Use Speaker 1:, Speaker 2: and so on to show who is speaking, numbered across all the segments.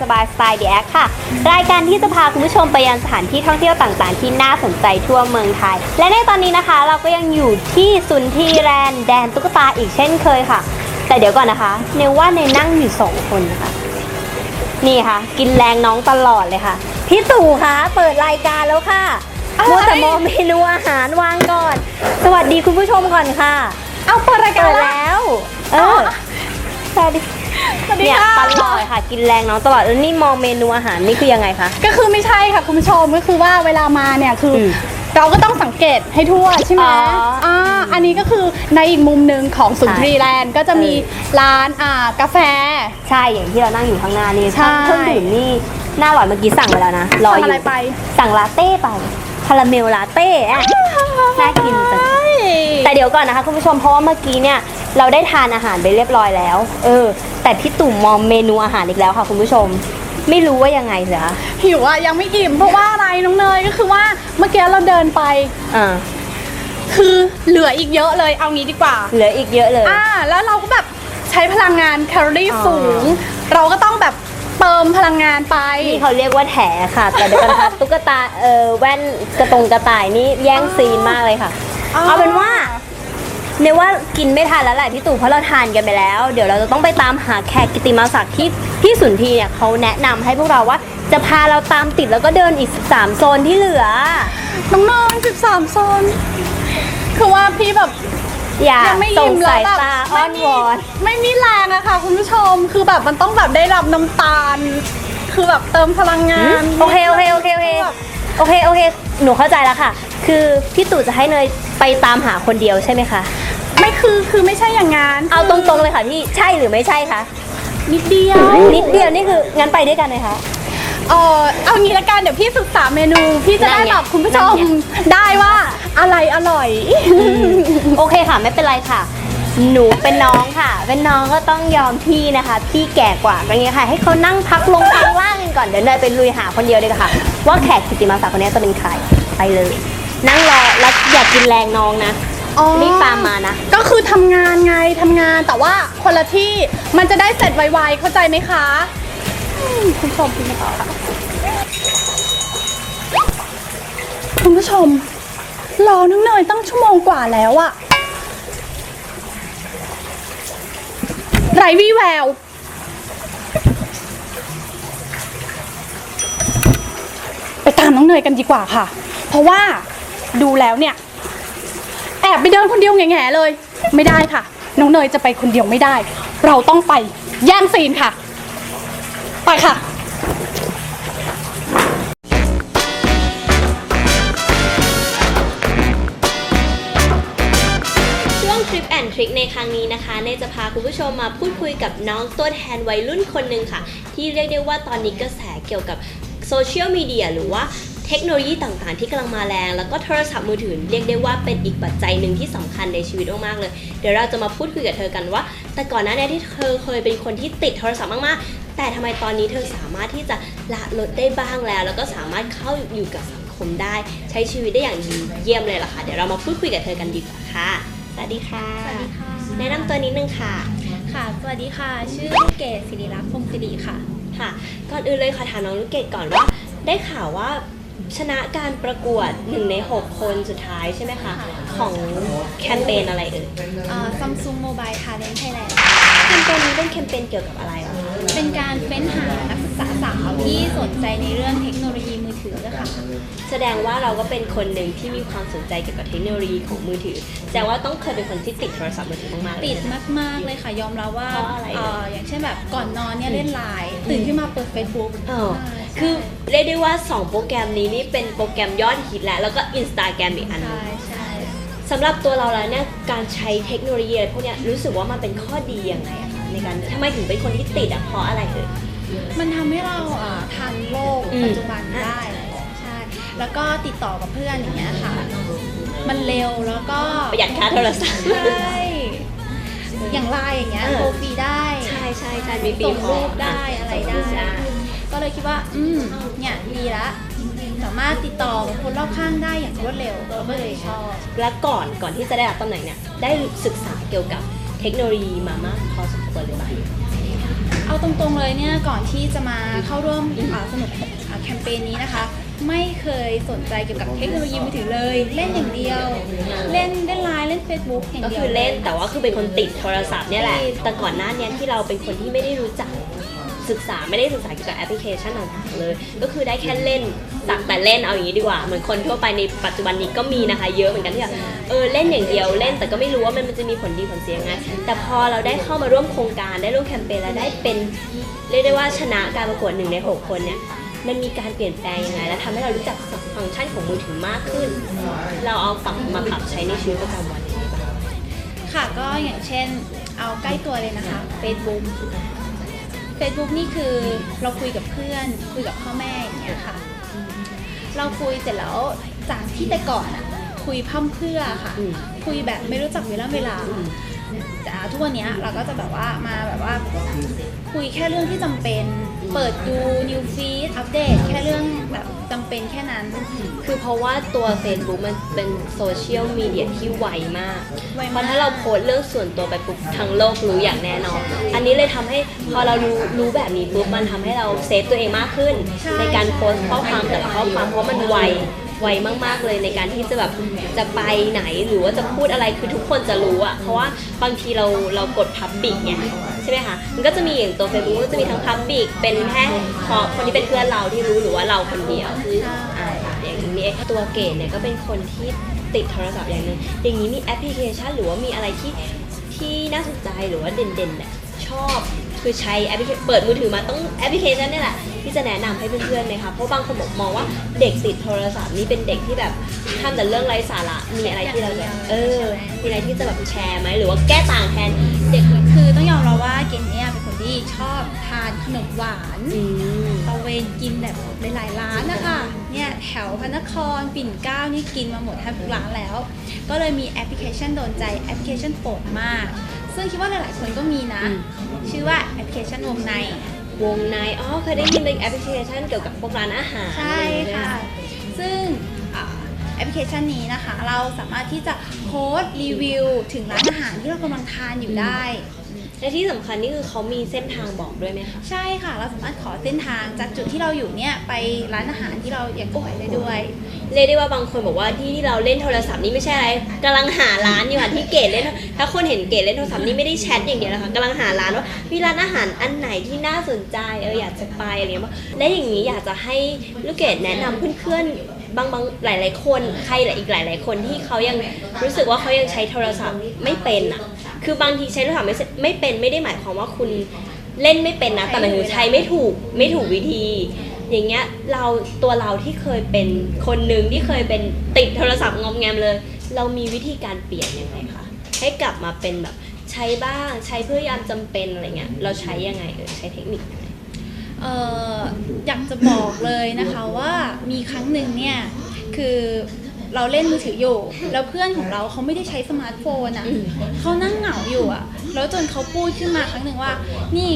Speaker 1: สบายสบายสไตล์ดีแอคค่ะ รายการที่จะพาคุณผู้ชมไปยังสถานที่ท่องเที่ยวต่างๆ ที่น่าสนใจทั่วเมืองไทย และในตอนนี้นะคะเราก็ยังอยู่ที่สุนทรีแรนด์แดนตุ๊กตาอีกเช่นเคยค่ะ แต่เดี๋ยวก่อนนะคะ เนยว่าเนยนั่งอยู่สองคนนะคะนี่ค่ะ กินแรงน้องตลอดเลยค่ะพี่ตู่คะเปิดรายการแล้วค่ะมัวแต่มองเมนูอาหารวางก่อน สวัสดีคุณผู้ชมก่อนค่ะ
Speaker 2: เอาเปิดรายการ
Speaker 1: เปิด
Speaker 2: แล้ว
Speaker 1: แล้ว เออสวัสดี
Speaker 2: สวัสดี
Speaker 1: เนี่ย
Speaker 2: ค่ะ
Speaker 1: ตลอดค่ะ กินแรงน้องตลอดแล้วนี่มองเมนูอาหารนี่คือยังไงคะ
Speaker 2: ก็คือไม่ใช่ค่ะคุณผู้ชมก็คือว่าเวลามาเนี่ยคืออ
Speaker 1: ม
Speaker 2: เราก็ต้องสังเกตให้ทั่วใช่ไหม
Speaker 1: อ๋ออ่
Speaker 2: อ่าอันนี้ก็คือในอีกมุมหนึ่งของสุนทรีแลนด์ก็จะมี
Speaker 1: เอ
Speaker 2: ร้านอ่ากาแฟ
Speaker 1: ใช่อย่างที่เรานั่งอยู่ข้างหน้านี่
Speaker 2: ใช่
Speaker 1: เครื่องดื่มนี่น่าอร่อยเมื่อกี้สั่งไปแล้วนะรออ
Speaker 2: สั่ง
Speaker 1: ยู่
Speaker 2: อะไรไป
Speaker 1: สั่งลาเต้ไปคาราเมลลาเต้อะน่ากินจัง แต่เดี๋ยวก่อนนะคะคุณผู้ชมเพราะว่าเมื่อกี้เนี่ยเราได้ทานอาหารไปเรียบร้อยแล้ว เออ แต่พี่ตุ่มมองเมนูอาหารอีกแล้วค่ะคุณผู้ชม ไม่รู้ว่ายังไงเสียคะ
Speaker 2: หิวอะยังไม่อิ่มเพราะว่าอะไรน้องเนยก็คือว่าเมื่อกี้เราเดินไป
Speaker 1: อ่า
Speaker 2: คือเหลืออีกเยอะเลยเอางี้ดีกว่า
Speaker 1: เหลืออีกเยอะเลย
Speaker 2: อ่าแล้วเราก็แบบใช้พลังงานแคลอรี่
Speaker 1: อ๋อ
Speaker 2: สูง เราก็ต้องแบบเติมพลังงานไป
Speaker 1: นี่เขาเรียกว่าแถค่ะ แต่เดี๋ยวกันนะคะตุ๊กตาเออแว่นกระตรงกระต่ายนี่แย่งซีนมากเลยค่ะ
Speaker 2: อ๋อ
Speaker 1: เอาเป็นว่า เนยว่ากินไม่ทันแล้วแหละพี่ตู่เพราะเราทานกันไปแล้ว เดี๋ยวเราจะต้องไปตามหาแขกกิตติมาศักดิ์ที่พี่สุนทรีเนี่ยเขาแนะนำให้พวกเราว่า จะพาเราตามติดแล้วก็เดินอีก 13 โซนที่เหลือ
Speaker 2: น้องเนย13 โซน คือว่าพี่แบบ
Speaker 1: อย่า
Speaker 2: ยังไม่
Speaker 1: ส่ง
Speaker 2: ยิ้มแล้
Speaker 1: สา
Speaker 2: วยแบบ
Speaker 1: ตาอ้อนวอน
Speaker 2: ไม่มีแรงอะค่ะคุณผู้ชมคือแบบมันต้องแบบได้รับน้ำตาล คือแบบเติมพลังงาน
Speaker 1: โอเคโอเคโอเคโอเคโอเคโอเค หนูเข้าใจแล้วค่ะ คือพี่ตู่จะให้เนยไปตามหาคนเดียวใช่ไหมคะ
Speaker 2: ไม่ คือคือไม่ใช่อย่างงั้น
Speaker 1: เอาตรงๆเลยค่ะพี่ใช่หรือไม่ใช่คะ
Speaker 2: นิดเดียว
Speaker 1: นิดเดียวนี่คืองั้นไปด้วยกันเลยคะ
Speaker 2: เออเอางี้ละกันเดี๋ยวพี่ศึกษาเมนู พี่จะได้
Speaker 1: นั่นไง
Speaker 2: แบบคุณผู้ช
Speaker 1: นั่
Speaker 2: ม
Speaker 1: นไง
Speaker 2: ได้ว่าอะไรอร่อย
Speaker 1: โอเคค่ะไม่เป็นไรค่ะ หนูเป็นน้องค่ะ เป็นน้องก็ต้องยอมพี่นะคะ พี่แก่กว่าอย่างเงี้ยค่ะ ให้เขานั่งพักลงข้างล่างกันก่อนเดี๋ยวเนยไปลุยหาคนเดียวเลยค่ะ ว่าแขกกิตติมาศักดิ์คนนี้จะเป็นใครไปเลย นั่งรอแล้วอย่ากินแรงน้องนะ
Speaker 2: อ๋อ
Speaker 1: รีบตามมานะ
Speaker 2: ก็คือทำงานไงทำงานแต่ว่าคนละที่มันจะได้เสร็จไวๆเข้าใจไหมคะอืมคุณผู้ชมคุณมาต่อค่ะคุณผู้ชม รอน้องเนยตั้งชั่วโมงกว่าแล้วอะไรวี่แวว ไปตามน้องเนยกันดีกว่าค่ะ เพราะว่าดูแล้วเนี่ย แอบไปเดินคนเดียวแง่ๆเลย ไม่ได้ค่ะ น้องเนยจะไปคนเดียวไม่ได้ เราต้องไปแย่งซีนค่ะ ไปค่ะ
Speaker 1: ช่วง Trip and Trick ในครั้งนี้นะคะเนยจะพาคุณผู้ชมมาพูดคุยกับน้องตัวแทนวัยรุ่นคนหนึ่งค่ะ ที่เรียกได้ว่าตอนนี้กระแสเกี่ยวกับโซเชียลมีเดียหรือว่า เทคโนโลยีต่างๆ ที่กำลังมาแรง แล้วก็โทรศัพท์มือถือเรียกได้ว่าเป็นอีกปัจจัยหนึ่งที่สำคัญในชีวิตมากๆเลย เดี๋ยวเราจะมาพูดคุยกับเธอกันว่า แต่ก่อนหน้านี้ที่เธอเคยเป็นคนที่ติดโทรศัพท์มากๆ แต่ทำไมตอนนี้เธอสามารถที่จะละลดได้บ้างแล้ว แล้วก็สามารถเข้าอยู่กับสังคมได้ ใช้ชีวิตได้อย่างดีเยี่ยมเลยล่ะค่ะ เดี๋ยวเรามาพูดคุยกับเธอกันดีกว่าค่ะ สวัสดีค่ะ
Speaker 3: สวัสดีค่ะ
Speaker 1: แนะนำตัวนิดนึงค่ะ
Speaker 3: ค่ะ สวัสดีค่ะ ชื่อลูกเกดศิริรักษ์พรหมศิริค่ะ
Speaker 1: ค่ะ ก่อนอื่นเลยขอถามน้องลูกเกดก่อนว่า ได้ข่าวว่า ชนะการประกวดหนึ่งใน 6 คนสุดท้ายใช่ไหมคะ ของแคมเปญอะไรเอ่ย
Speaker 3: เอ่อ Samsung Mobile Talent Thailand
Speaker 1: แคมเปญนี้เป็นแคมเปญเกี่ยวกับอะไรเหรอคะ
Speaker 3: เป็นการเฟ้นหานักศึกษาสาวที่สนใจในเรื่องเทคโนโลยีมือถือค่ะ
Speaker 1: แสดงว่าเราก็เป็นคนหนึ่งที่มีความสนใจเกี่ยวกับเทคโนโลยีของมือถือ แสดงว่าต้องเคยเป็นคนที่ติดโทรศัพท์มือถือมากๆเลย
Speaker 3: ติดมากๆเลยค่ะ ยอมรับว่า
Speaker 1: เพราะอะไร
Speaker 3: เอ่ออย่างเช่นแบบก่อนนอนเนี่ยเล่นไลน์ตื่นขึ้นมาเปิด Facebook
Speaker 1: เออคือเรียกได้ว่า 2 โปรแกรมนี้นี่เป็นโปรแกรมยอดฮิตแล้ว แล้วก็ Instagram อีกอันหนึง
Speaker 3: ใช่ใช่
Speaker 1: สำหรับตัวเราแล้วเนี่ยการใช้เทคโนโลยีอะไรพวกเนี้ยรู้สึกว่ามันเป็นข้อดียังไงอะคะ ในการทำไมถึงเป็นคนที่ติดอะเพราะอะไรเอ่ย
Speaker 3: มันทำให้เราอ่าทันโลก
Speaker 1: อืม
Speaker 3: ปัจจุบันได้ใช่แล้วก็ติดต่อกับเพื่อนอย่างเงี้ยค่ะ มันเร็วแล้วก็
Speaker 1: ประหยัดค่าโทรศัพท์
Speaker 3: ใช่อย่างไลน์อย่างเงี้ย
Speaker 1: เออ
Speaker 3: โทรฟรีได้
Speaker 1: ใช่ใช่ใช่มีปี
Speaker 3: ส่ง
Speaker 1: พอ
Speaker 3: รูปได้อะไรได้
Speaker 1: ใช่
Speaker 3: ก็เลยเลยคิดว่า อืมเนี่ยดีละสามารถติดต่อกับคนรอบข้างได้อย่างรวดเร็วเราก็เลยชอบ
Speaker 1: และก่อนก่อนที่จะได้รับตำแหน่งเนี่ยได้ศึกษาเกี่ยวกับ เทคโนโลยีมามากพอสมควรเลยป่ะ
Speaker 3: เอาตรงๆเลยเนี่ยก่อนที่จะมาเข้าร่วมอ่าสนุกอ่าแคมเปญนี้นะคะ ไม่เคยสนใจเกี่ยวกับเทคโนโลยีมือถือเลย เล่นอย่างเดียว เล่นเล่นไลน์เล่น Facebook อย่าง
Speaker 1: ก็
Speaker 3: เดียว
Speaker 1: คือเล่นแต่ว่าคือเป็นคนติดโทรศัพท์เนี่ยแหละ แต่ก่อนหน้าเนี้ยที่เราเป็นคนที่ไม่ได้รู้จัก ศึกษาไม่ได้ศึกษาเกี่ยวกับแอปพลิเคชันต่างๆเลย ก็คือได้แค่เล่นสักแต่เล่นเอาอย่างนี้ดีกว่า เหมือนคนทั่วไปในปัจจุบันนี้ก็มีนะคะ เยอะเหมือนกันที่แบบเออเล่นอย่างเดียวเล่นแต่ก็ไม่รู้ว่ามันมันจะมีผลดีผลเสียยังไง แต่พอเราได้เข้ามาร่วมโครงการได้ร่วมแคมเปญแล้วได้เป็นเรียกได้ว่าชนะการประกวดหนึ่งในหกคนเนี่ยมันมีการเปลี่ยนแปลงยังไง และทำให้เรารู้จักฟังก์ชันของมือถือมากขึ้น เราเอาปรับมาปรับใช้ในชีวิตประจำวันยังไงบ้าง
Speaker 3: ค่ะก็อย่างเช่นเอาใกล้ตัวเลยนะคะ Facebook Facebook นี่คือเราคุยกับเพื่อน คุยกับพ่อแม่อย่างเงี้ยค่ะ เราคุยเสร็จแล้วจากที่แต่ก่อนอะคุยพร่ำเพรื่อค่ะ
Speaker 1: อืม
Speaker 3: คุยแบบไม่รู้จักเวลาเวลาแต่ทุกวันเนี้ยเราก็จะแบบว่ามาแบบว่าคุยแค่เรื่องที่จำเป็น เปิดดู new feed อัปเดตแค่เรื่องแบบจำเป็นแค่นั้น
Speaker 1: คือเพราะว่าตัว Facebook มันเป็นโซเชียลมีเดียที่ไวมาก
Speaker 3: ไวมาก
Speaker 1: เพราะถ้าเราโพสต์เรื่องส่วนตัวไปปุ๊บทั้งโลกรู้อย่างแน่นอน อันนี้เลยทำให้พอเรารู้รู้แบบนี้ปุ๊บมันทำให้เราเซฟตัวเองมากขึ้น ในการโพสต์ข้อความแต่ละข้อความเพราะมันไว ไวมาก ๆ เลยในการที่จะแบบจะไปไหนหรือว่าจะพูดอะไรคือทุกคนจะรู้อะเพราะว่าบางทีเราเรากดพับบิกไงใช่ไหมคะมันก็จะมีอย่างตัว Facebook ก็จะมีทั้งพับบิกเป็นแค่ขอคนที่เป็นเพื่อนเราที่รู้หรือว่าเราคนเดียวอ่าอย่างนี้ตัวเกดเนี่ยก็เป็นคนที่ติดโทรศัพท์อย่างหนึ่งอย่างนี้มีแอปพลิเคชัน หรือว่ามีอะไรที่ที่น่าสนใจหรือว่าเด่นๆเนี่ยชอบ คือใช้แอปพลิเคเปิดมือถือมาต้องแอปพลิเคชันเนี่ยแหละที่จะแนะนำให้เพื่อนๆไหมคะเพราะบางคนบอกมองว่าเด็กติดโทรศัพท์นี่เป็นเด็กที่แบบทำแต่เรื่องไร้สาระมีอะไรที่เราจะเออมีอะไรที่จะแบบแชร์ไหมหรือว่าแก้ต่างแทนเด็ก
Speaker 3: คือต้องยอมรับว่าเกณฑ์เนี่ยเป็นคนที่ชอบทานขนมหวาน
Speaker 1: อืม
Speaker 3: ตะเวนกินแบบหลายๆร้านนะคะเนี่ยแถวพระนครปิ่นเกล้านี่กินมาหมดแทบทุกร้านแล้ว ก็เลยมีแอปพลิเคชันโดนใจแอปพลิเคชันโปรดมาก ซึ่งคิดว่าหลายๆคนก็มีนะ
Speaker 1: อืม
Speaker 3: ชื่อว่าแอปพลิเคชันวงใน
Speaker 1: วงใน อ๋อ เคยได้ยินเป็นแอปพลิเคชันเกี่ยวกับพวกร้านอาหาร
Speaker 3: ใช่ค่ะ ซึ่งอ่า แอปพลิเคชันนี้นะคะ เราสามารถที่จะโพสต์รีวิวถึงร้านอาหารที่เรากำลังทานอยู่ได้
Speaker 1: และที่สำคัญนี่คือเขามีเส้นทางบอกด้วยไหมคะ
Speaker 3: ใช่ค่ะ เราสามารถขอเส้นทางจากจุดที่เราอยู่เนี่ยไปร้านอาหารที่เราอยากไปได้ด้วย
Speaker 1: เรียกได้ว่าบางคนบอกว่าที่ที่เราเล่นโทรศัพท์นี่ไม่ใช่อะไรกำลังหาร้านอยู่ค่ะที่เกดเล่น ถ้าคนเห็นเกดเล่นโทรศัพท์นี่ไม่ได้แชทอย่างเดียวนะคะกำลังหาร้านว่ามีร้านอาหารอันไหนที่น่าสนใจเอออยากจะไปอะไรเงี้ยและอย่างนี้อยากจะให้ลูกเกดแนะนำเพื่อนๆ บางบางหลาย ๆ คนใครหลายอีกหลาย ๆ คนที่เขายังรู้สึกว่าเขายังใช้โทรศัพท์ไม่เป็นอะคือบางทีใช้โทรศัพท์ไม่ไม่เป็นไม่ได้หมายความว่าคุณเล่นไม่เป็นนะ แต่หมายถึงใช้ไม่ถูกไม่ถูกวิธี อย่างเงี้ยเราตัวเราที่เคยเป็นคนหนึ่งที่เคยเป็นติดโทรศัพท์งอมแงมเลย เรามีวิธีการเปลี่ยนยังไงคะให้กลับมาเป็นแบบใช้บ้างใช้เพื่อยามจำเป็นอะไรเงี้ยเราใช้ยังไงเออใช้เทคนิค
Speaker 3: เอ่ออยากจะบอกเลยนะคะว่ามีครั้งหนึ่งเนี่ยคือเราเล่นมือถืออยู่ แล้วเพื่อนของเราเขาไม่ได้ใช้สมาร์ทโฟนอะ
Speaker 1: อืม
Speaker 3: เขานั่งเหงาอยู่อะ แล้วจนเขาพูดขึ้นมาครั้งหนึ่งว่า นี่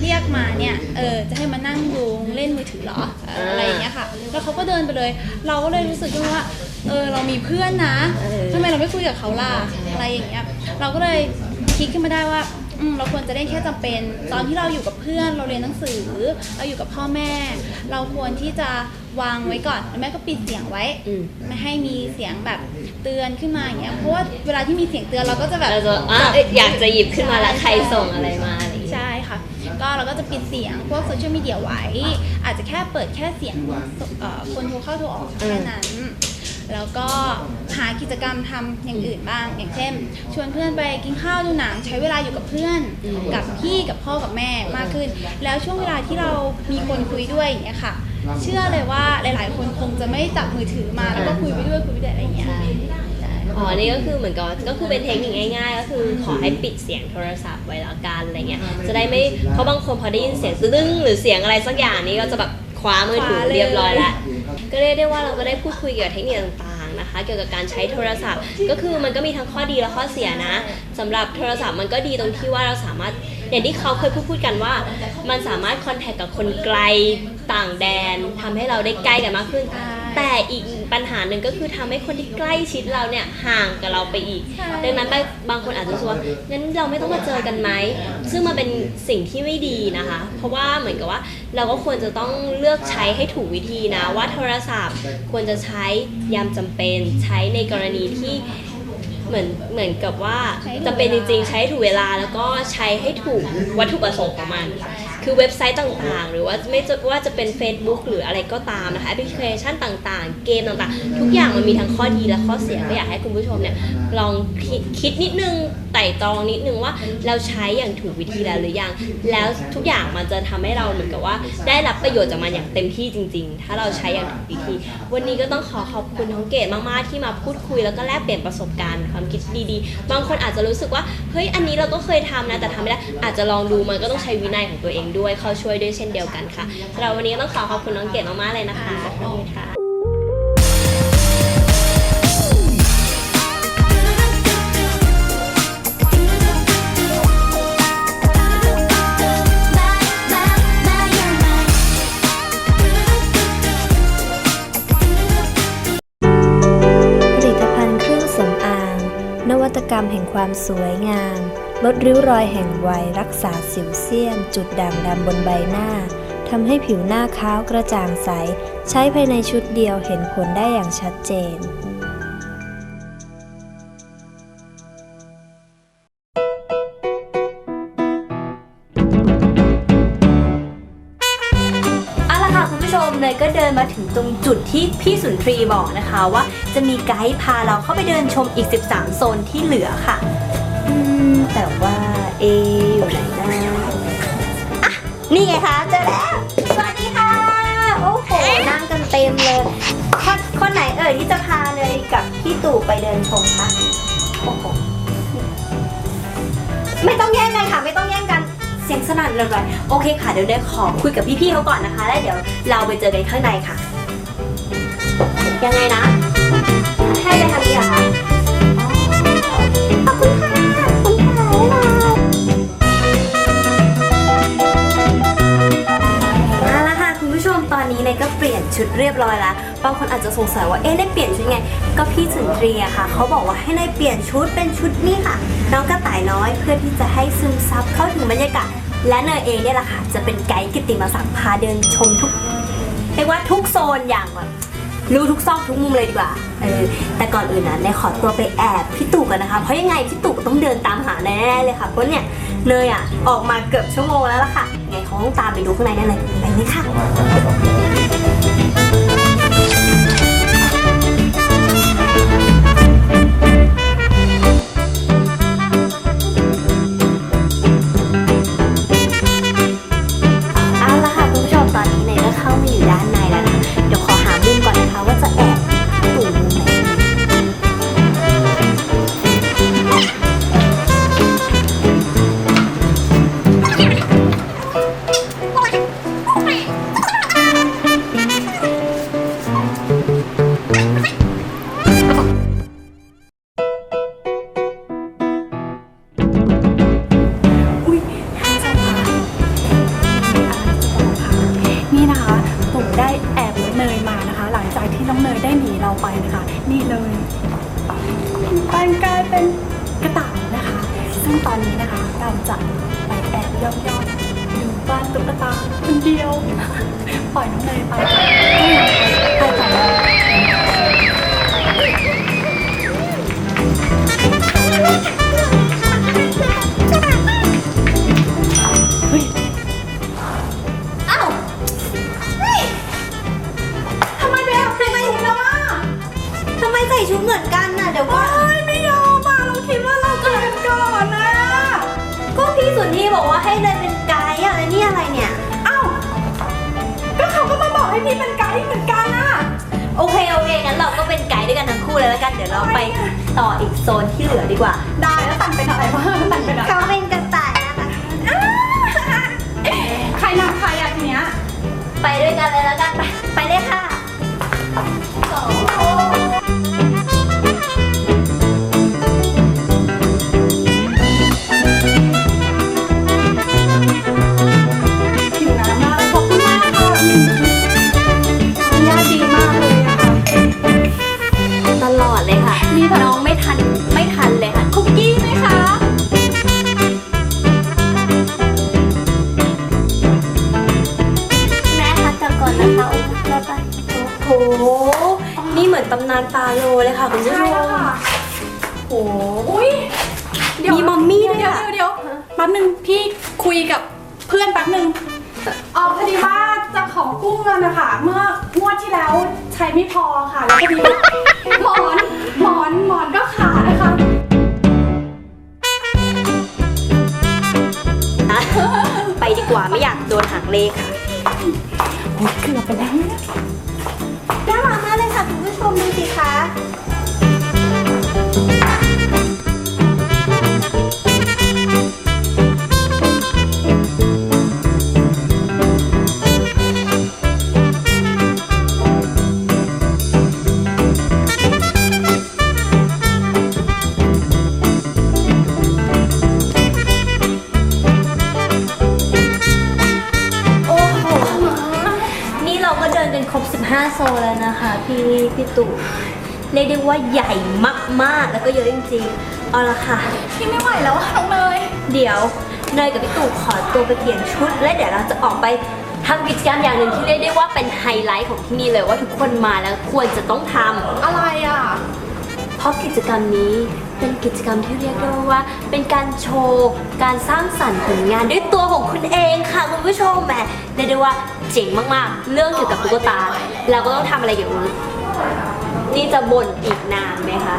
Speaker 3: เรียกมาเนี่ยเออจะให้มานั่งดูเล่นมือถือเหรอเอออะไรอย่างเงี้ยค่ะแล้วเขาก็เดินไปเลย เราก็เลยรู้สึกว่าเออเรามีเพื่อนนะ
Speaker 1: เออ
Speaker 3: ทำไมเราไม่คุยกับเขาล่ะอะไรอย่างเงี้ยเราก็เลยคิดขึ้นมาได้ว่า อืมเราควรจะเล่นแค่จำเป็น ตอนที่เราอยู่กับเพื่อนเราเรียนหนังสือ เราอยู่กับพ่อแม่ เราควรที่จะวางไว้ก่อนหรือแม่ก็ปิดเสียงไว้
Speaker 1: อืม
Speaker 3: ไม่ให้มีเสียงแบบเตือนขึ้นมาอย่างเงี้ยเพราะว่าเวลาที่มีเสียงเตือนเราก็จะแบบ
Speaker 1: เราจะอะเอ้ยอยากจะหยิบขึ้นมาละใครส่งอะไรมาอะไรอย่างเงี้ย
Speaker 3: ใช่ค่ะก็เราก็จะปิดเสียงพวกโซเชียลมีเดียไว้ อาจจะแค่เปิดแค่เสียงเอ่อคนโทรเข้าโทรออกแค่นั้น แล้วก็หากิจกรรมทำอย่างอื่นบ้าง อย่างเช่น ชวนเพื่อนไปกินข้าวดูหนัง ใช้เวลาอยู่กับเพื่อน กับพี่กับพ่อกับแม่มากขึ้น แล้วช่วงเวลาที่เรามีคนคุยด้วยอย่างเงี้ยค่ะ เชื่อเลยว่าหลาย ๆ คนคงจะไม่จับมือถือมาแล้วก็คุยไปด้วยคุยไปด้วยอะไรอย่างเงี้ย
Speaker 1: ใช่
Speaker 3: ใช่
Speaker 1: อ๋อ นี่ก็คือเหมือนกับก็คือเป็นเทคนิคง่ายๆ ก็คือขอให้ปิดเสียงโทรศัพท์ไว้แล้วกันอะไรเงี้ย จะได้ไม่ เพราะบางคนพอได้ยินเสียงตึ้งหรือเสียงอะไรสักอย่างนี้ก็จะแบบคว้ามือถือเรียบร้อยแล้ว ก็เรียกได้ว่าเราก็ได้พูดคุยเกี่ยวกับเทคนิคต่างๆนะคะ เกี่ยวกับการใช้โทรศัพท์ ก็คือมันก็มีทั้งข้อดีและข้อเสียนะสำหรับโทรศัพท์มันก็ดีตรงที่ว่าเราสามารถอย่างที่เขาเคยพูดพูดกันว่า มันสามารถคอนแทคกับคนไกลต่างแดนทำให้เราได้ใกล้กันมากขึ้น แต่อีก ปัญหาหนึ่งก็คือทำให้คนที่ใกล้ชิดเราเนี่ยห่างกับเราไปอีก
Speaker 3: ใช่
Speaker 1: ดังนั้นบางคนอาจจะรู้สึกว่างั้นเราไม่ต้องมาเจอกันไหม ซึ่งมันเป็นสิ่งที่ไม่ดีนะคะ เพราะว่าเหมือนกับว่าเราก็ควรจะต้องเลือกใช้ให้ถูกวิธีนะ ว่าโทรศัพท์ควรจะใช้ยามจำเป็น ใช้ในกรณีที่เหมือนเหมือนกับว่า
Speaker 3: ใช้ถูก
Speaker 1: จะเป็นจ
Speaker 3: เวลา
Speaker 1: ริงๆ ใช้ให้ถูกเวลาแล้วก็ใช้ให้ถูกวัตถุประสงค์ของมัน คือเว็บไซต์ต่างๆ หรือว่าไม่ว่าจะเป็น Facebook หรืออะไรก็ตามนะคะแอปพลิเคชันต่างๆ เกมต่างๆ ทุกอย่างมันมีทั้งข้อดีและข้อเสียก็อยากให้คุณผู้ชมเนี่ยลองคิดนิดนึงไต่ตรองนิดนึงว่าเราใช้อย่างถูกวิธีแล้วหรือยัง แล้วทุกอย่างมันจะทำให้เราเหมือนกับว่า ได้รับประโยชน์จากมันอย่างเต็มที่จริง ๆ ถ้าเราใช้อย่างถูกวิธี วันนี้ก็ต้องขอขอบคุณน้องเกดมากๆที่มาพูดคุยแล้วก็แลกเปลี่ยนประสบการณ์ความคิดดีๆ บางคนอาจจะรู้สึกว่าเฮ้ยอันนี้เราก็เคยทำนะแต่ทำไม่ได้อาจจะลองดูมันก็ต้องใช้วินัยของตัวเองด้วยเข้าช่วยด้วยเช่นเดียวกันค่ะสำหรับวันนี้ต้องขอขอบคุณน้องเกดมากๆเลยนะคะขอบคุณค่ะ
Speaker 4: ผลิตภัณฑ์เครื่องสำอางนวัตกรรมแห่งความสวยงาม ลดริ้วรอยแห่งวัยรักษาสิวเซียน จุดด่างดำบนใบหน้าทำให้ผิวหน้าขาวกระจ่างใส ใช้ภายในชุดเดียวเห็นผลได้อย่างชัดเจน
Speaker 1: เอาละค่ะคุณผู้ชมเนยก็เดินมาถึงตรงจุดที่พี่สุนทรีบอกนะคะว่า จะมีไกด์พาเราเข้าไปเดินชมอีก 13 โซนที่เหลือค่ะ แต่ว่า เออยู่ไหนนะอะนี่ไงคะเจอแล้ว สวัสดีค่ะ โอ้โห นั่งกันเต็มเลย คนคนไหนเอ่ยที่จะพาเนยกับพี่ตู่ไปเดินชมคะโอ้โห ไม่ต้องแย่งกันค่ะ ไม่ต้องแย่งกัน เสียงสนั่นเลยโอเคค่ะ เดี๋ยวเนยขอคุยกับพี่ๆเขาก่อนนะคะ แล้วเดี๋ยวเราไปเจอกันข้างในค่ะ ยังไงนะ ให้ไปทางนี้เหรอคะ ชุดเรียบร้อยแล้วบางคนอาจจะสงสัยว่าเอ๊ะได้เปลี่ยนชุดไง ก็พี่สุนทรีอะค่ะ เขาบอกว่าให้เนเปลี่ยนชุดเป็นชุดนี่ค่ะ น้องกระต่ายน้อยเพื่อที่จะให้ซึมซับเข้าถึงบรรยากาศ และเนยเองเนี่ยแหละค่ะจะเป็นไกด์กิติมศักดิ์พาเดินชมทุกเรียกว่าทุกโซนอย่างแบบรู้ทุกซอกทุกมุมเลยดีกว่า เออ แต่ก่อนอื่นนะเนขอตัวไปแอบพี่ตู่กันนะคะ เพราะยังไงพี่ตู่ก็ต้องเดินตามหาแน่ๆเลยค่ะ เพราะเนี่ยเนยอะออกมาเกือบชั่วโมงแล้วล่ะค่ะ ไงเขาต้องตามไปดูข้างในแน่เลย ไปเลยค่ะ น่า
Speaker 2: รัก
Speaker 1: มากเลยค่ะคุณผู้ชม
Speaker 2: ดู
Speaker 1: สิคะ พี่พี่ตู่เรียกได้ว่าใหญ่มากๆ แล้วก็เยอะจริงๆ เอาละค่ะ
Speaker 2: พี่ไม่ไหวแล้วอะน้องเนย
Speaker 1: เดี๋ยวเนยกับพี่ตู่ขอตัวไปเปลี่ยนชุด และเดี๋ยวเราจะออกไปทำกิจกรรมอย่างหนึ่งที่เรียกได้ว่าเป็นไฮไลท์ของที่นี่เลยว่าทุกคนมาแล้วควรจะต้องทำ
Speaker 2: อะไรอะ
Speaker 1: เพราะกิจกรรมนี้ เป็นกิจกรรมที่เรียกได้ว่า เป็นการโชว์การสร้างสรรค์ผลงานด้วยตัวของคุณเองค่ะคุณผู้ชมแหมเรียกได้ว่าเจ๋งมากๆ เรื่องเกี่ยวกับตุ๊กตา เราก็ต้องทำอะไรเกี่ยวกับมันนี่จะบ่นอีกนานไหมคะ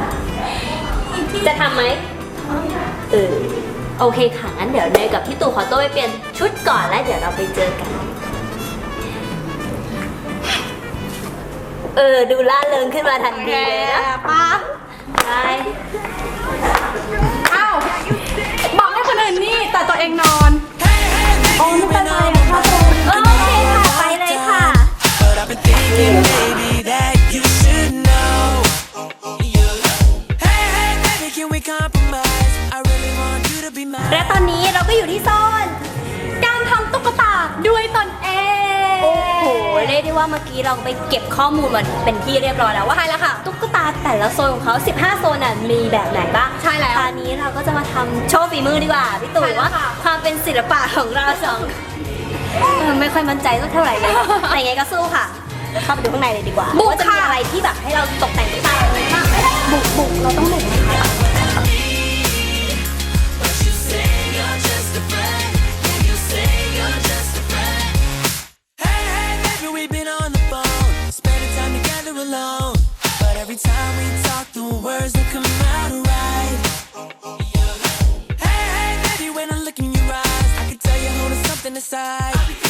Speaker 1: จะทำไหมเออโอเคค่ะงั้นเดี๋ยวเนยกับพี่ตู่ขอตัวไปเปลี่ยนชุดก่อนแล้วเดี๋ยวเราไปเจอกัน เออดูล่าเริงขึ้นมาทันทีเลยนะ
Speaker 2: ป้า
Speaker 1: ไป
Speaker 2: อ้าวบอกให้คนอื่นนี่แต่ตัวเองนอน
Speaker 5: โอ้ไม่เป็นไรอะค่ะ
Speaker 1: โอเคค่ะไปเลยค่ะ
Speaker 5: But I've been thinking maybe that you should know. Hey, hey, baby, can we compromise? I really want you to be mine.
Speaker 1: และตอนนี้เราก็อยู่ที่โซน
Speaker 2: การทำตุ๊กตาด้วยตนเอง
Speaker 1: โอ้โหเรียกได้ว่าเมื่อกี้เราไปเก็บข้อมูลมาเป็นที่เรียบร้อยแล้วว่า
Speaker 2: ใช่แล้วค่ะ
Speaker 1: ตุ๊กตา แต่ละโซนของเขา 15 โซนน่ะมีแบบไหนบ้าง
Speaker 2: ใช่แล้ว
Speaker 1: คราวนี้เราก็จะมาทำโชว์ฝีมือดีกว่าพี่ตู่
Speaker 2: ใช่แล้ว
Speaker 1: ว่า
Speaker 2: ค่ะ
Speaker 1: ความเป็นศิลปะของเราสองเออไม่ค่อยมั่นใจสักเท่าไหร่เลยแต่ยังไงก็สู้ค่ะ เข้าไปดูข้างในเลยดีกว่า
Speaker 2: บุก
Speaker 1: ว่าจะมี
Speaker 2: ค่ะ
Speaker 1: อะไรที่แบบให้เราตกแต่งตุ๊กตาอะไรบ้าง
Speaker 2: บุกบุกเราต้องบุกนะคะ
Speaker 5: words don't come out right. Hey, hey, baby, when I look in your eyes, I can tell you're holding something inside.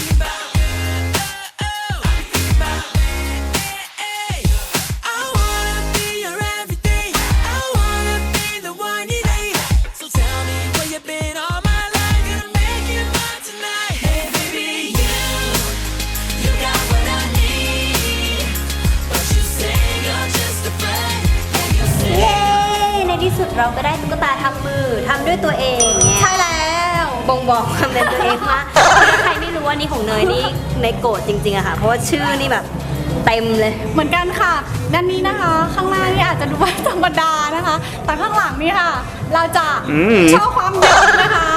Speaker 1: เราก็ได้ตุ๊กตาทำมือทำด้วยตัวเองเนี่ย
Speaker 2: ใช่แล้ว
Speaker 1: บ่งบอกความเป็นตัวเองว่าถ้าใครไม่รู้ว่านี่ของเนยนี่ในโกรธจริงๆอะค่ะ เพราะว่าชื่อนี่แบบเต็มเลย
Speaker 2: เหมือนกันค่ะ ด้านนี้นะคะ ข้างหน้านี่อาจจะดูว่าธรรมดานะคะ แต่ข้างหลังนี่ค่ะ เราจะโชว์ความเยอะนะคะนี่มีภ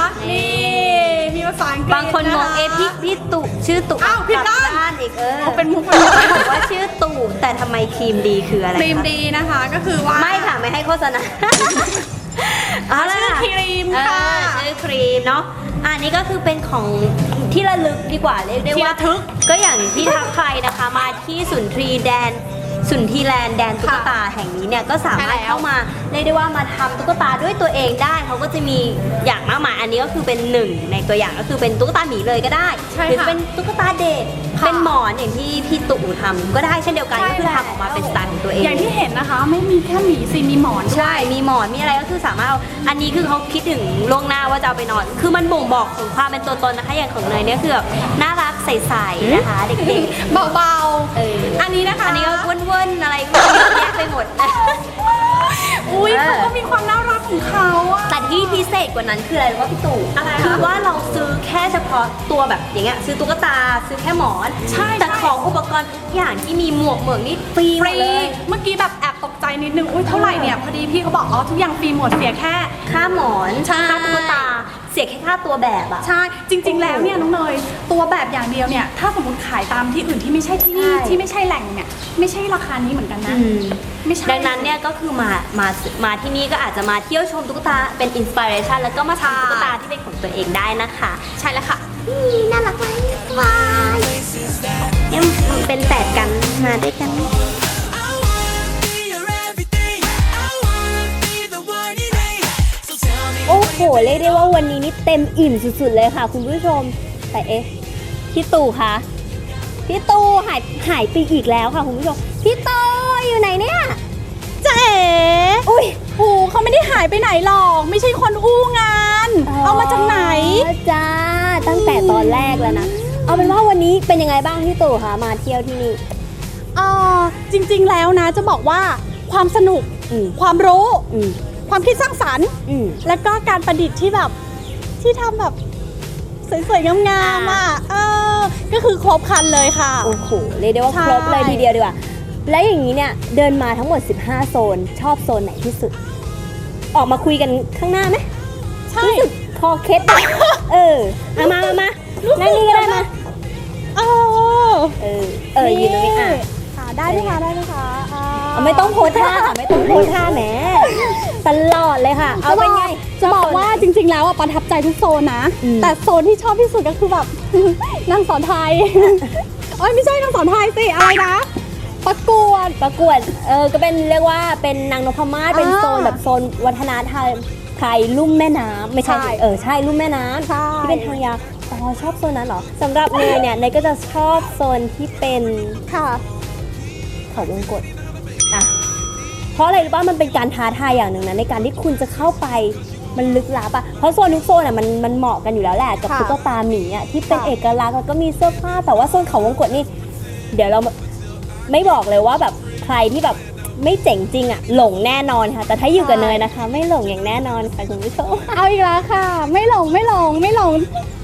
Speaker 2: าษาอังกฤษ
Speaker 1: บางคนงงะะเอะพี่พี่ตุชื่อตุ
Speaker 2: อ้าวผิดด้าน
Speaker 1: กลับอีกเออ
Speaker 2: เอาเป็นมุกเป็นมุก
Speaker 1: บอกว่าชื่อตู่แต่ทำไมครีมดีคืออะไร
Speaker 2: ครีม
Speaker 1: คะ
Speaker 2: ดีนะคะก็คือว่า
Speaker 1: ไม่ค่ะไม่ให้โฆษณาเอาละ
Speaker 2: ชื่อครีมค่ะ
Speaker 1: เออชื่อครีมเนาะอันนี้ก็คือเป็นของที่ระลึกดีกว่าเรียกได้
Speaker 2: ที่
Speaker 1: ว่า
Speaker 2: ระทึก
Speaker 1: ก็อย่างที่ถ้าใครนะคะมาที่สุนทรีแดน สุนทรีแลนด์แดนตุ๊กตาแห่งนี้เนี่ยก็สามารถ
Speaker 2: ใช่แล้ว
Speaker 1: เข้ามาเรียกได้ว่ามาทำตุ๊กตาด้วยตัวเองได้เขาก็จะมีอย่างมากมายอันนี้ก็คือเป็นหนึ่งในตัวอย่างก็คือเป็นตุ๊กตาหมีเลยก็ได้
Speaker 2: ใช่
Speaker 1: หรือ
Speaker 2: ค่ะ
Speaker 1: เป็นตุ๊กตาเด็ก
Speaker 2: ค่ะ
Speaker 1: เป็นหมอนอย่างที่พี่ตู่ทำก็ได้เช่นเดียวกัน
Speaker 2: ใช่
Speaker 1: ก็คือ
Speaker 2: แล้ว
Speaker 1: ทำออกมาเป็นสไตล์ของตัวเอง
Speaker 2: อย่างที่เห็นนะคะ ไม่มีแค่หมีสิมีหมอนด้วย
Speaker 1: ใช่ มีหมอน มีอะไรก็คือสามารถเอา อันนี้คือเขาคิดถึงล่วงหน้าว่าจะเอาไปนอน คือมันบ่งบอกถึงความเป็นตัวตนนะคะ อย่างของเนยเนี่ยคือแบบน่ารัก ใสๆนะคะเด็ก
Speaker 2: เบา
Speaker 1: ๆ เออ
Speaker 2: ๆอันนี้นะคะ
Speaker 1: อันนี้ก็เว้นๆอะไรก็เยอะแยะไปหมด
Speaker 2: อุ้ย
Speaker 1: เออ
Speaker 2: เขาก็มีความน่ารักของเขาอะ
Speaker 1: แต่ที่พิเศษกว่านั้นคืออะไรรู้ป่ะพี่ตู่
Speaker 2: อะไรคะ
Speaker 1: คือว่าเราซื้อแค่เฉพาะตัวแบบอย่างเงี้ยซื้อตุ๊กตาซื้อแค่หมอน
Speaker 2: ใช่
Speaker 1: แต่
Speaker 2: ใช่
Speaker 1: ของอุปกรณ์ทุกอย่างที่มีหมวกเหมืองนี่ฟรีห
Speaker 2: ฟ
Speaker 1: มด
Speaker 2: รี
Speaker 1: เลย
Speaker 2: เมื่อกี้แบบแอบตกใจนิดนึง อุ้ยเท่าไหร่เนี่ย พอดีพี่เขาบอกอ๋อทุกอย่างฟรีหมดเสียแค่
Speaker 1: ค่าหมอน
Speaker 2: ใช่
Speaker 1: ค่าตุ๊กตา เสียแค่ค่าตัวแบบอะ
Speaker 2: ใช่จริง ๆ แล้วเนี่ยน้องเนยตัวแบบอย่างเดียวเนี่ยถ้าสมมติขายตามที่อื่นที่ไม่ใช่ที่นี่
Speaker 1: ใช่
Speaker 2: ที่ไม่ใช่แหล่งเนี่ยไม่ใช่ราคานี้เหมือนกันนะ
Speaker 1: อืม
Speaker 2: ไม่ใช่
Speaker 1: ดังนั้นเนี่ยก็คือมา มา มาที่นี่ก็อาจจะมาเที่ยวชมตุ๊กตาเป็นอินสปิเรชันแล้วก็มาทำตุ๊กตาที่เป็นของตัวเองได้นะคะ
Speaker 2: ใช่แล้วค่ะ
Speaker 1: นี่น่ารักไหมวายยังเป็นแฝดกันมาด้วยกัน หเรียกได้ว่าวันนี้นี่เต็มอิ่มสุดๆเลยค่ะ คุณผู้ชม แต่เอ๊ะพี่ตู่คะพี่ตู่หายหายไปอีกแล้วค่ะคุณผู้ชมพี่ตู่อยู่ไหนเนี่ย
Speaker 2: เจ๊อุ้ยโหเขาไม่ได้หายไปไหนหรอก ไม่ใช่คนอู้งาน เอามาจากไหน
Speaker 1: อ๋อจ้าตั้งแต่ตอนแรกแล้วนะ เอาเป็นว่าวันนี้เป็นยังไงบ้างพี่ตู่คะมาเที่ยวที่นี่
Speaker 2: เอ่อจริงๆแล้วนะจะบอกว่าความสนุก
Speaker 1: อืม
Speaker 2: ความรู้
Speaker 1: อืม
Speaker 2: ความคิดสร้างสรรค์
Speaker 1: อืม
Speaker 2: แล้วก็การประดิษฐ์ที่แบบที่ทำแบบสวยๆงามๆอะเออ ก็คือครบครันเลยค่ะ
Speaker 1: โอ้โหเรียกได้ว่า
Speaker 2: ใช่
Speaker 1: ครบเลยทีเดียวดีกว่าแล้วอย่างนี้เนี่ยเดินมาทั้งหมด 15 โซน ชอบโซนไหนที่สุด ออกมาคุยกันข้างหน้าไหม
Speaker 2: ใช่
Speaker 1: รู้สึกคอเคล็ดอะเออเอามามามานั่งนี่ก็ได้มา
Speaker 2: เออ
Speaker 1: เออเออยืนตรงนี้อะ
Speaker 2: ค่ะได้ไหมคะได้ไหมคะอ่า
Speaker 1: เอาไม่ต้องโพสท่าค่ะไม่ต้องโพสท่าแหมตลอดเลยค่ะ เอาเป็นไง
Speaker 2: จะบอกว่าจริง ๆ แล้วอะประทับใจทุกโซนนะ
Speaker 1: อืม
Speaker 2: แต่โซนที่ชอบที่สุดก็คือแบบ นางสอนไทยเอ้ยไม่ใช่นางสอนไทยสิอะไรนะ ประกวด
Speaker 1: ประกวดเออก็เป็นเรียกว่าเป็นนางนพมาศเป็น
Speaker 2: อ่า
Speaker 1: โซนแบบโซนวัฒนธรรมไทยลุ่มแม่น้ำไม่ใช่
Speaker 2: ใช่
Speaker 1: สิเออใช่ลุ่มแม่น้ำ
Speaker 2: ใช่
Speaker 1: ที่เป็นทางยาวอ๋อชอบโซนนั้นเหรอสำหรับเนยเนี่ยเนยก็จะชอบโซนที่เป็น
Speaker 2: ค่ะ
Speaker 1: เขาวงกต อะเพราะอะไรรู้ป่ะมันเป็นการท้าทายอย่างหนึ่งนะในการที่คุณจะเข้าไปมันลึกลับอะเพราะโซนทุกโซนอะมันมันเหมาะกันอยู่แล้วแหละกับ
Speaker 2: ค่ะ
Speaker 1: ตุ๊กตาหมีอะที่เป็น
Speaker 2: ค่ะ
Speaker 1: เอกลักษณ์แล้วก็มีเสื้อผ้าแต่ว่าโซนเขาวงกตนี่ เดี๋ยวเราไม่บอกเลยว่าแบบใครที่แบบไม่เจ๋งจริงอะหลงแน่นอนค่ะ แต่ถ้าอยู่กับเนยนะคะ ไม่หลงอย่างแน่นอนค่ะคุณผู้ชม
Speaker 2: เอาอีกแล้วค่ะ ไม่หลงไม่หลงไม่หลง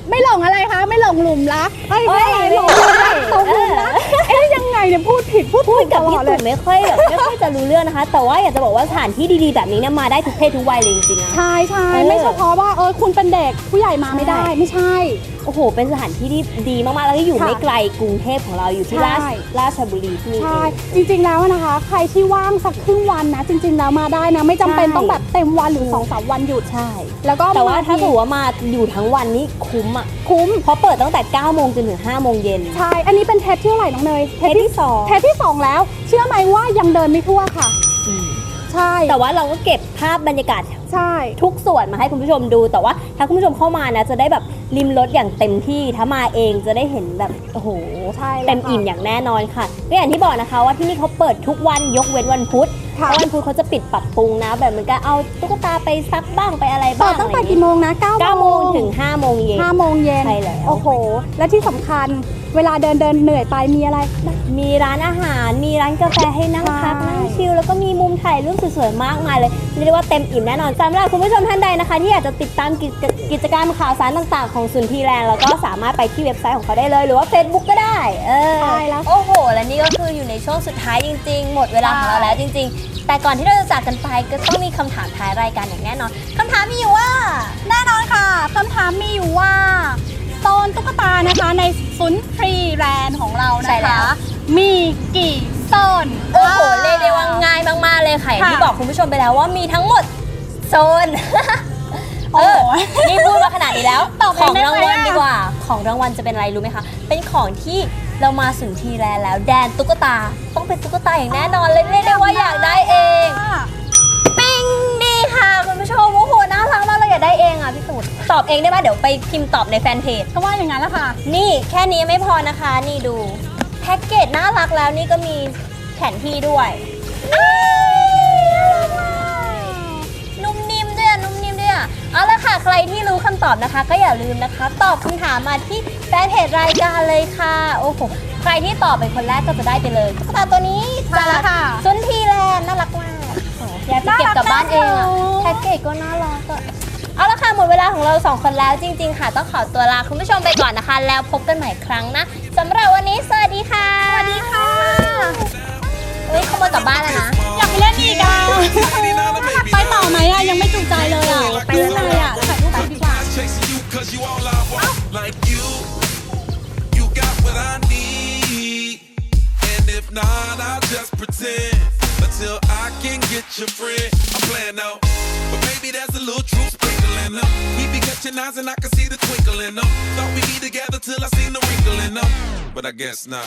Speaker 2: ไม่หลงอะไรคะ ไม่หลงหลุมรักเอ้ย
Speaker 1: เอ้
Speaker 2: ไม่
Speaker 1: ย
Speaker 2: หลงหลุมรักตกหลุมรักเอ๊ยยัง ไงเนี่ยพูดผิดพูด
Speaker 1: พู
Speaker 2: ถู
Speaker 1: ด
Speaker 2: ก
Speaker 1: กับ
Speaker 2: ตล
Speaker 1: พี่
Speaker 2: อดเล
Speaker 1: ตุ๋
Speaker 2: ย
Speaker 1: ไม่ค่อยแบบไม่ค่อยจะรู้เรื่องนะคะ แต่ว่าอยากจะบอกว่าสถานที่ดีๆแบบนี้เนี่ยมาได้ทุกเพศทุกวัยเลยจริงๆนะ
Speaker 2: ใช่ใช่
Speaker 1: เออ
Speaker 2: ไม่เฉพาะว่าเออคุณเป็นเด็กผู้ใหญ่มาไม่ได้
Speaker 1: ใช่
Speaker 2: ไม่ใช่
Speaker 1: โอ้โห เป็นสถานที่ที่ดีมากๆ แล้วก็อยู่
Speaker 2: ค่ะ
Speaker 1: ไม่ไกลกรุงเทพของเราอยู่ที่
Speaker 2: ใช่
Speaker 1: ราชราชบุรีที่นี่
Speaker 2: ใช่
Speaker 1: เอง
Speaker 2: จริงๆแล้วนะคะ ใครที่ว่างสักครึ่งวันนะ จริง ๆ แล้วมาได้นะ ไม่จำเป็น
Speaker 1: ใช่
Speaker 2: ต้องแบบเต็มวันหรือสองสามวันหยุด
Speaker 1: ใช่
Speaker 2: แล้วก็
Speaker 1: แต่ว่าถ้า
Speaker 2: ที
Speaker 1: สมมติว่ามาอยู่ทั้งวันนี้คุ้มอะ
Speaker 2: คุ้ม
Speaker 1: เพราะเปิดตั้งแต่ 9 โมงจนถึง 5 โมงเย็น
Speaker 2: ใช่ อันนี้เป็นเทปที่เท่าไหร่น้องเนย
Speaker 1: เทปที่สอง
Speaker 2: เทปที่สองแล้ว เชื่อไหมว่ายังเดินไม่ทั่วค่ะ
Speaker 1: อืม
Speaker 2: ใช่
Speaker 1: แต่ว่าเราก็เก็บภาพบรรยากาศ
Speaker 2: ใช่
Speaker 1: ทุกส่วนมาให้คุณผู้ชมดูแต่ว่า ถ้าคุณผู้ชมเข้ามานะจะได้แบบริมรถอย่างเต็มที่ถ้ามาเองจะได้เห็นแบบโอ้โห
Speaker 2: ใช่แล้ว
Speaker 1: เต็ม
Speaker 2: ค่ะ
Speaker 1: อิ่มอย่างแน่นอนค่ะก็อย่างที่บอกนะคะว่าที่นี่เขาเปิดทุกวันยกเว้นวันพุธเพ
Speaker 2: ค่ะ
Speaker 1: ราะวันพุธเขาจะปิดปรับปรุงนะ แบบเหมือนกันเอาตุ๊กตาไปซักบ้างไปอะไร
Speaker 2: เปิ
Speaker 1: บ้า
Speaker 2: ด
Speaker 1: ง
Speaker 2: ตั้งแต่
Speaker 1: อะไรอย่าง
Speaker 2: กี่
Speaker 1: งี้
Speaker 2: โมงนะ9
Speaker 1: 9โมงถึง5โมงเย็น
Speaker 2: 5โมงเย็น
Speaker 1: ใช่แล้ว
Speaker 2: โอ้โห และที่สำคัญเวลาเดินเดินเหนื่อยไปมีอะไร
Speaker 1: มีร้านอาหาร มีร้านกาแฟให้นั่งพัก
Speaker 2: ใช่
Speaker 1: นั่งชิลแล้วก็มีมุมถ่ายรูปสวยๆมากมายเลยเรียกได้ว่าเต็มอิ่มแน่นอนสำหรับคุณผู้ชมท่านใดนะคะ ที่อยากจะติดตามกิจกิจกรรมข่าวสารต่างๆ ของสุนทรีแลนด์แล้วก็สามารถไปที่เว็บไซต์ของเขาได้เลย หรือว่า Facebook ก็ได้ เออ
Speaker 2: ใช่แล้ว
Speaker 1: โอ้โห และนี่ก็คืออยู่ในช่วงสุดท้ายจริง ๆ หมดเวลาของเราแล้วจริง ๆ แต่ก่อนที่เราจะจากกันไปก็ต้องมีคำถามท้ายรายการอย่างแน่นอนคำถามมีอยู่ว่า
Speaker 2: แน่นอนค่ะคำถามมีอยู่ว่าโซนตุ๊กตานะคะในศูนย์ฟรีแลนด์ของเรา
Speaker 1: ใช่
Speaker 2: นะ
Speaker 1: แล้
Speaker 2: คะ
Speaker 1: ว
Speaker 2: มีกี่โซน
Speaker 1: โอ้โห เรียกได้ว่าง่ายมาก ๆ เลยค่ะอย่างที่
Speaker 2: ค่ะ
Speaker 1: บอกคุณผู้ชมไปแล้วว่ามีทั้งหมด โซน
Speaker 2: โอ้
Speaker 1: เอ
Speaker 2: โห
Speaker 1: อนี่พูดมาขนาดนี้แล้ว
Speaker 2: ตอบเอ
Speaker 1: ของง
Speaker 2: ได้ไหม
Speaker 1: รางวัล
Speaker 2: อะ
Speaker 1: ดีกว่า ของรางวัลจะเป็นอะไรรู้ไหมคะ เป็นของที่เรามาสุนทรีแลนด์แล้ว แดนตุ๊กตา ต้องเป็นตุ๊กตาอย่างแน่นอนเลยเรียกได้ว่าอยากได้เอง ปิ้งดีค่ะคุณผู้ชมโอ้โหน่ารักมากเลยอยากได้เองอะพี่ตูดตอบเองได้ไหมเดี๋ยวไปพิมพ์ตอบในแฟนเพจ
Speaker 2: ก็ว่าอย่างนั้นแหละค่ะ
Speaker 1: นี่แค่นี้ไม่พอนะคะ นี่ดู แพ็กเกจน่ารักแล้วนี่ก็มีแผนที่ด้วยนุ่ เอาละค่ะ ใครที่รู้คำตอบนะคะ ก็อย่าลืมนะคะ ตอบคำถามมาที่แฟนเพจรายการเลยค่ะ โอ้โห ใครที่ตอบเป็นคนแรกก็จะได้ไปเลยตุ๊กตาตัวนี้
Speaker 2: ใช่แล้วค่ะ
Speaker 1: ซุนทีแลนด์น่ารักมากโอ้อยากจะเก็บกลับบ้านเองอะ
Speaker 2: น่ารักมาก
Speaker 1: แพ็กเกจก็น่ารักอะเอาละค่ะ หมดเวลาของเราสองคนแล้วจริง ๆ ค่ะ ต้องขอตัวลาคุณผู้ชมไปก่อนนะคะ แล้วพบกันใหม่ครั้งนะสำหรับวันนี้ สวัสดีค่ะ สวัสดีค่ะ เฮ้ยขโมยกลับบ้านแล้วนะ
Speaker 2: อยากไป เล่นอีกอะไปต่อไหมอะยังไม่จุใจเลยอะ
Speaker 1: ไปเล่น
Speaker 2: อะไรอะถ่ายรูปไปดีกว่า
Speaker 5: Cause
Speaker 6: you all I want Like you You got what I need And if not I'll just pretend Until I can get your friend I'm playing out But baby there's a little truth sprinkling up We be catching eyes and I can see the twinkle in them Thought we'd be together till I seen the wrinkle in them But I guess not